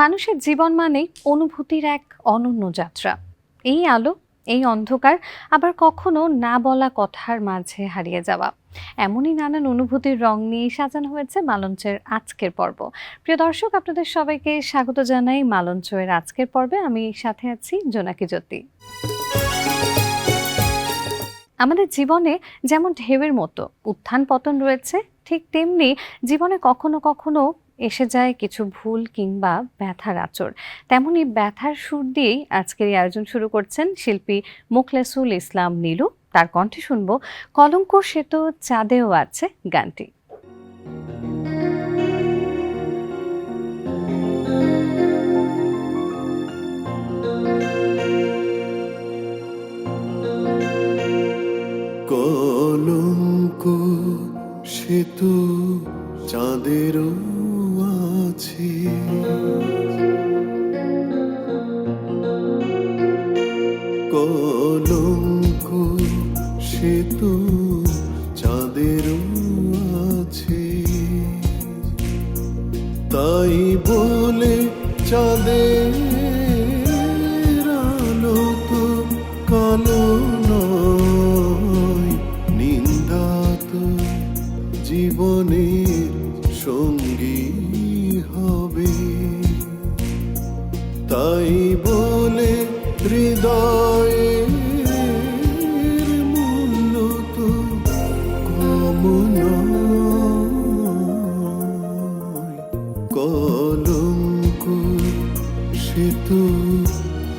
মানুষের জীবন মানেই অনুভূতির এক অনন্য যাত্রা। এই আলো, এই অন্ধকার আবার কখনো না বলা কথার মাঝে হারিয়ে যাওয়া। এমনই নানান অনুভূতির রং নিয়ে সাজানো হয়েছে মালঞ্চের আজকের পর্ব। প্রিয় দর্শক, আপনাদের সবাইকে স্বাগত জানাই মালঞ্চের আজকের পর্বে। আমি সাথে আছি জোনাকি জ্যোতি। আমাদের জীবনে যেমন ঢেউয়ের মতো উত্থান পতন রয়েছে, ঠিক তেমনি জীবনে কখনো কখনো এসে যায় কিছু ভুল কিংবা ব্যথার আচর। তেমনি ব্যথার সুর দিয়েই আজকের এই আয়োজন শুরু করছেন শিল্পী মুখলেসুল ইসলাম নীলু। তার কণ্ঠে শুনব কলঙ্ক সেতু চাঁদেও আছে গানটি। চাঁদের আলো তো কালো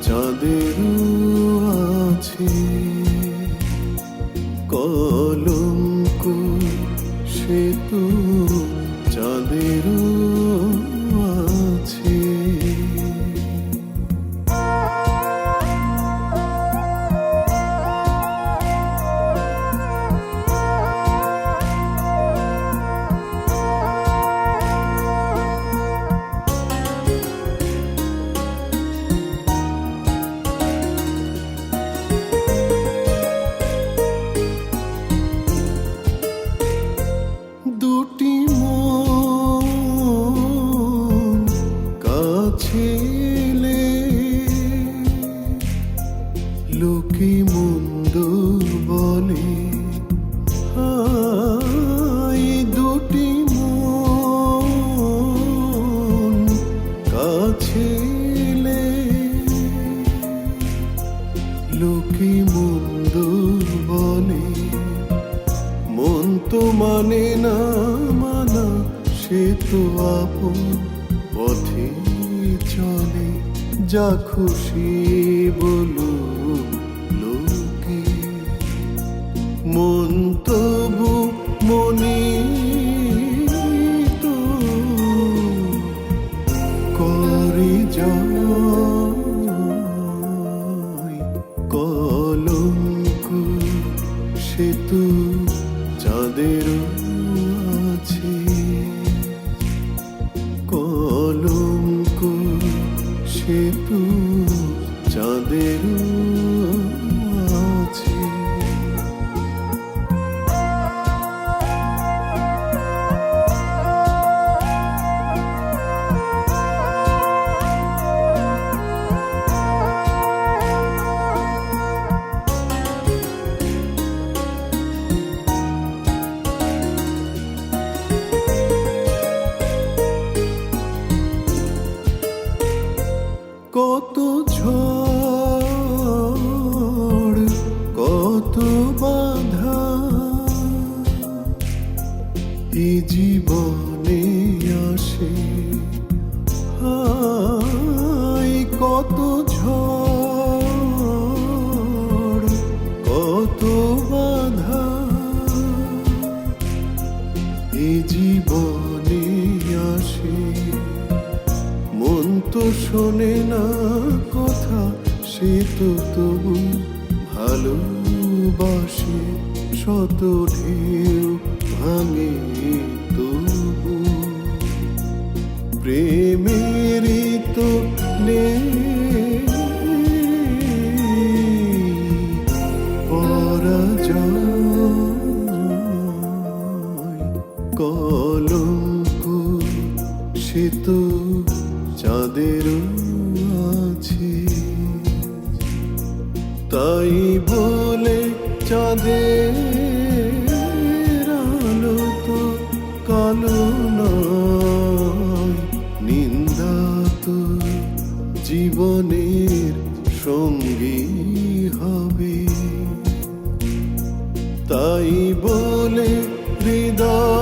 চাঁদেরও আছে কলঙ্ক সে তো লোকে মন্দ বলে, মন তো মানে না মানা, সে তো আপন পথে চলে। যা খুশি বলো লোকে, মন তবু মনে সে তো জীবনে আসে। শোনে না কথা সে তো তবু ভালোবাসে। শত ঢেউ ভাঙে। কলঙ্ক, সে তো চাঁদেরও আছে। তাই বলে চাঁদের আলো তো কালো নয়, নিন্দা জীবনের সঙ্গী হবে। তাই বলে হৃদয়ের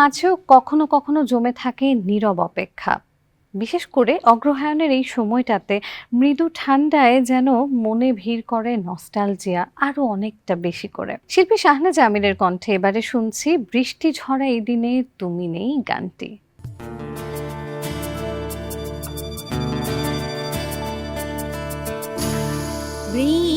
মাঝেও কখনো কখনো জমে থাকে নীরব অপেক্ষা। বিশেষ করে অগ্রহায়ণের এই সময়টাতে মৃদু ঠান্ডায় যেন মনে ভিড় করে নস্টালজিয়া আরও অনেকটা বেশি করে। শিল্পী শাহনাজ আমিরের কণ্ঠে এবারে শুনছি, বৃষ্টি ঝরা এই দিনে তুমি নেই গানটি। বৃষ্টি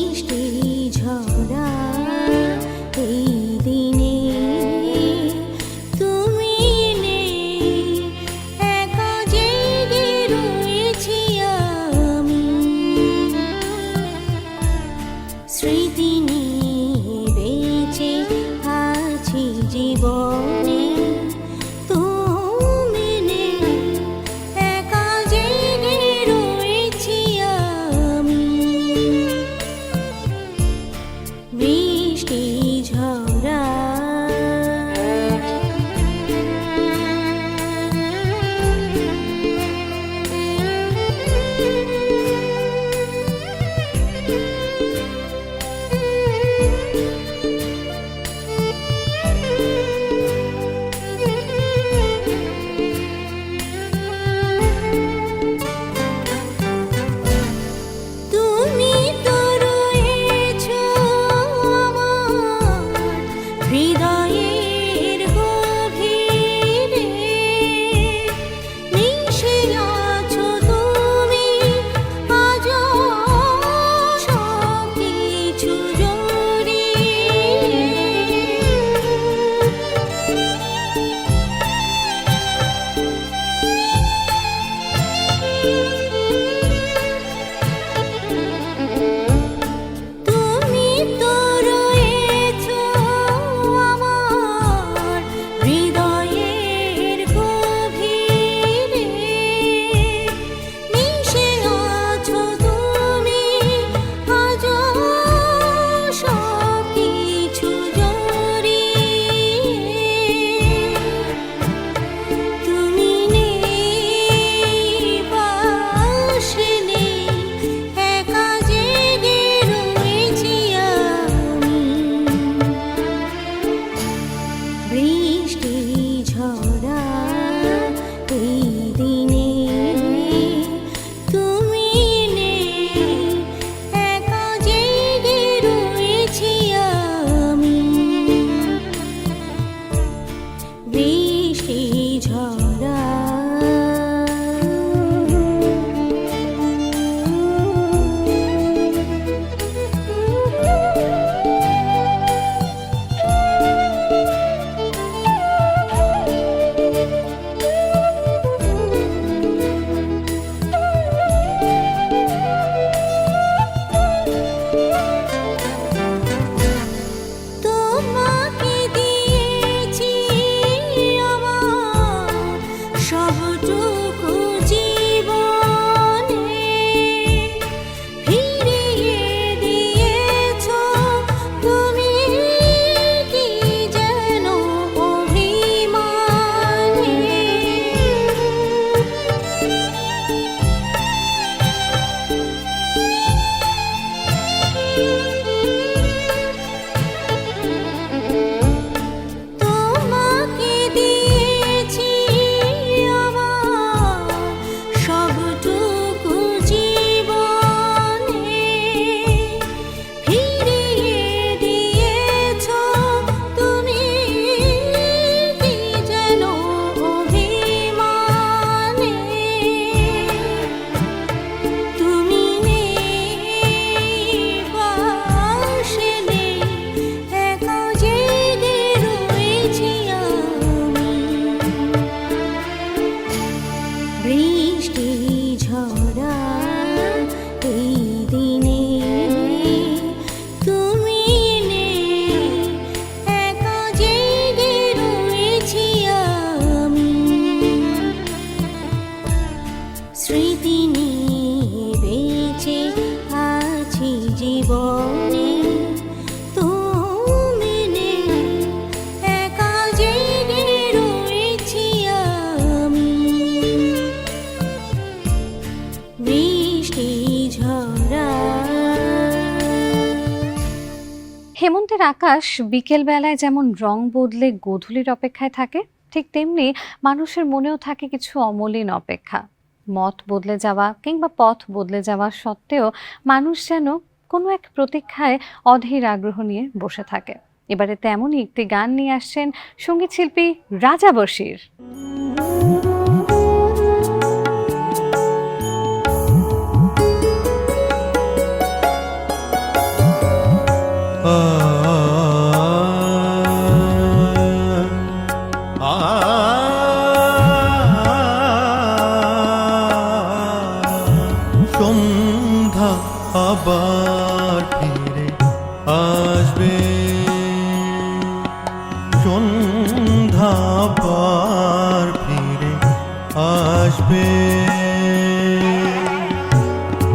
আকাশ বিকেলবেলায় যেমন রং বদলে গোধূলির অপেক্ষায় থাকে, ঠিক তেমনি মানুষের মনেও থাকে কিছু অমলিন অপেক্ষা। মত বদলে যাওয়া কিংবা পথ বদলে যাওয়া সত্ত্বেও মানুষ যেন কোনো এক প্রতীক্ষায় অধীর আগ্রহ নিয়ে বসে থাকে। এবারে তেমনই একটি গান নিয়ে আসছেন সংগীত শিল্পী রাজা বশির।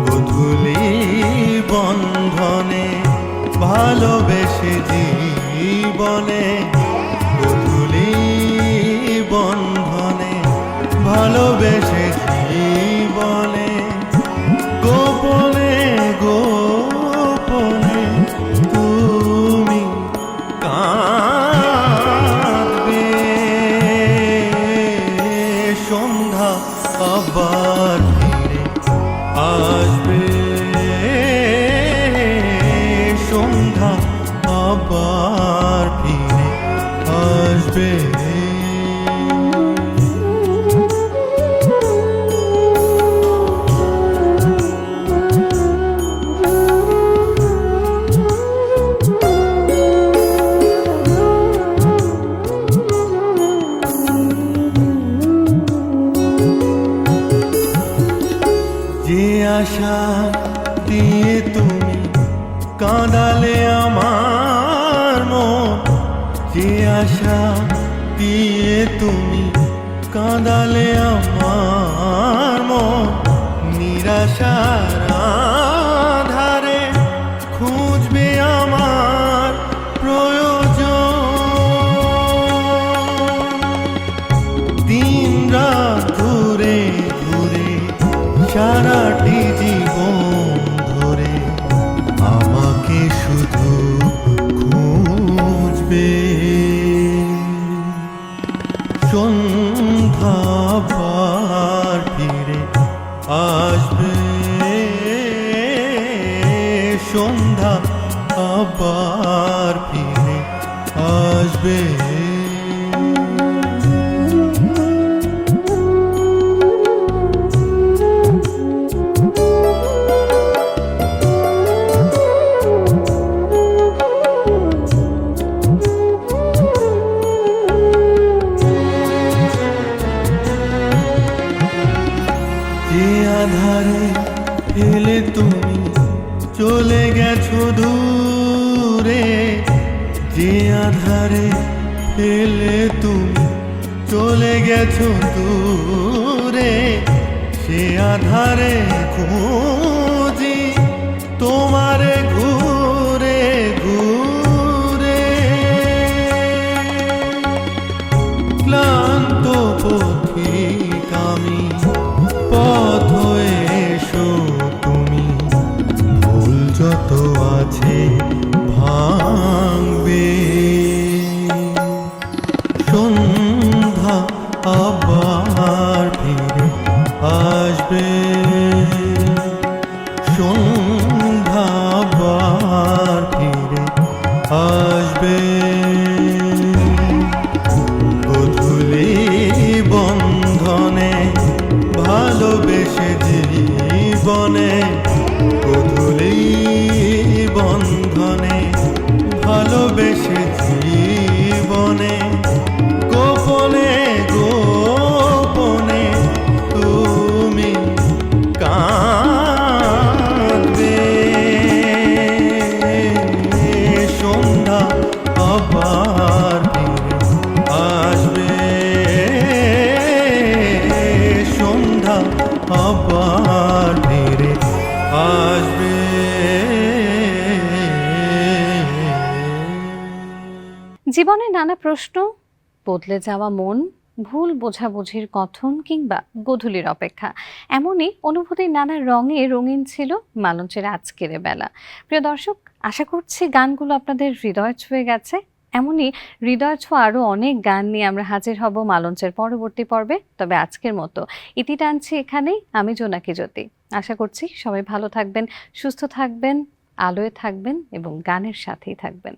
গধুলি বন্ধনে ভালোবেসে জীবনে আশা দিয়ে তুমি কাঁদালে আমার মন। যে আশা দিয়ে তুমি কাঁদালে আমার মন। নিরাশার গেছো দূরে সে আধারে খুঁজি আসবে নানা প্রশ্ন, বদলে যাওয়া মন, ভুল বোঝাবুঝির কথন কিংবা গধূলির অপেক্ষা। এমনই অনুভূতির নানা রঙে রঙিন ছিল মালঞ্চের আজকের বেলা। প্রিয় দর্শক, আশা করছি গানগুলো আপনাদের হৃদয় ছুঁয়ে গেছে। এমনই হৃদয় ছোঁয়া আরও অনেক গান নিয়ে আমরা হাজির হব মালঞ্চের পরবর্তী পর্বে। তবে আজকের মতো ইতি টানছি এখানেই। আমি জোনাকি জ্যোতি। আশা করছি সবাই ভালো থাকবেন, সুস্থ থাকবেন, আলোয় থাকবেন এবং গানের সাথেই থাকবেন।